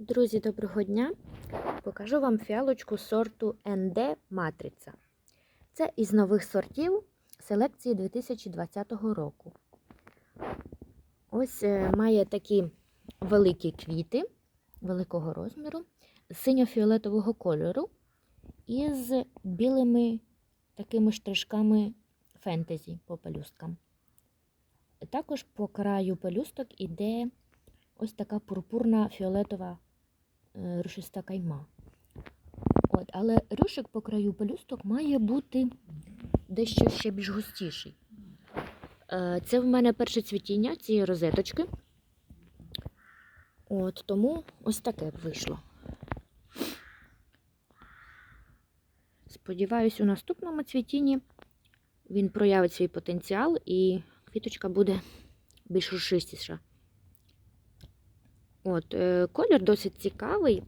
Друзі, доброго дня! Покажу вам фіалочку сорту НД Матриця. Це із нових сортів селекції 2020 року. Ось е, має такі великі квіти великого розміру, синьо-фіолетового кольору із білими такими штришками фентезі по пелюсткам. Також по краю пелюсток іде ось така пурпурна фіолетова рушиста кайма. От, але рюшик по краю пелюсток має бути дещо ще більш густіший. Е, Це в мене перше цвітіння цієї розеточки. От, тому ось таке вийшло. Сподіваюсь, у наступному цвітінні він проявить свій потенціал і квіточка буде більш рушистіша. От, е, колір досить цікавий.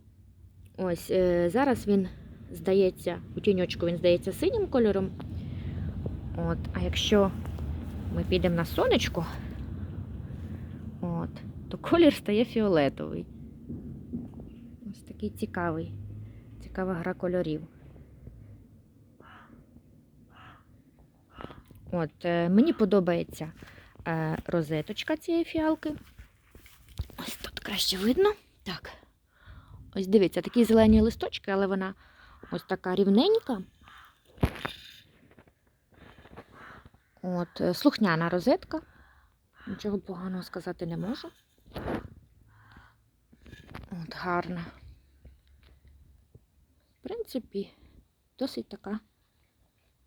Ось, е, зараз він здається, у тіньочку він здається синім кольором. От, а якщо ми підемо на сонечко, от, то колір стає фіолетовий. Ось такий цікавий, цікава гра кольорів. От, е, мені подобається розеточка цієї фіалки. Ось тут краще видно. Так. Ось дивіться, такі зелені листочки, але вона ось така рівненька. От, е, слухняна розетка. Нічого поганого сказати не можу. От, гарна. В принципі, досить така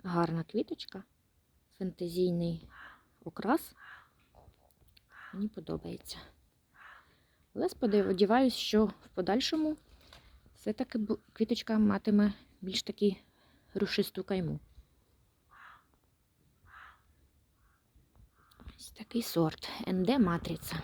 гарна квіточка, фентезійний окрас. Мені подобається. Але сподіваюся, що в подальшому все-таки квіточка матиме більш таки рушисту кайму. Ось такий сорт НД Матриця.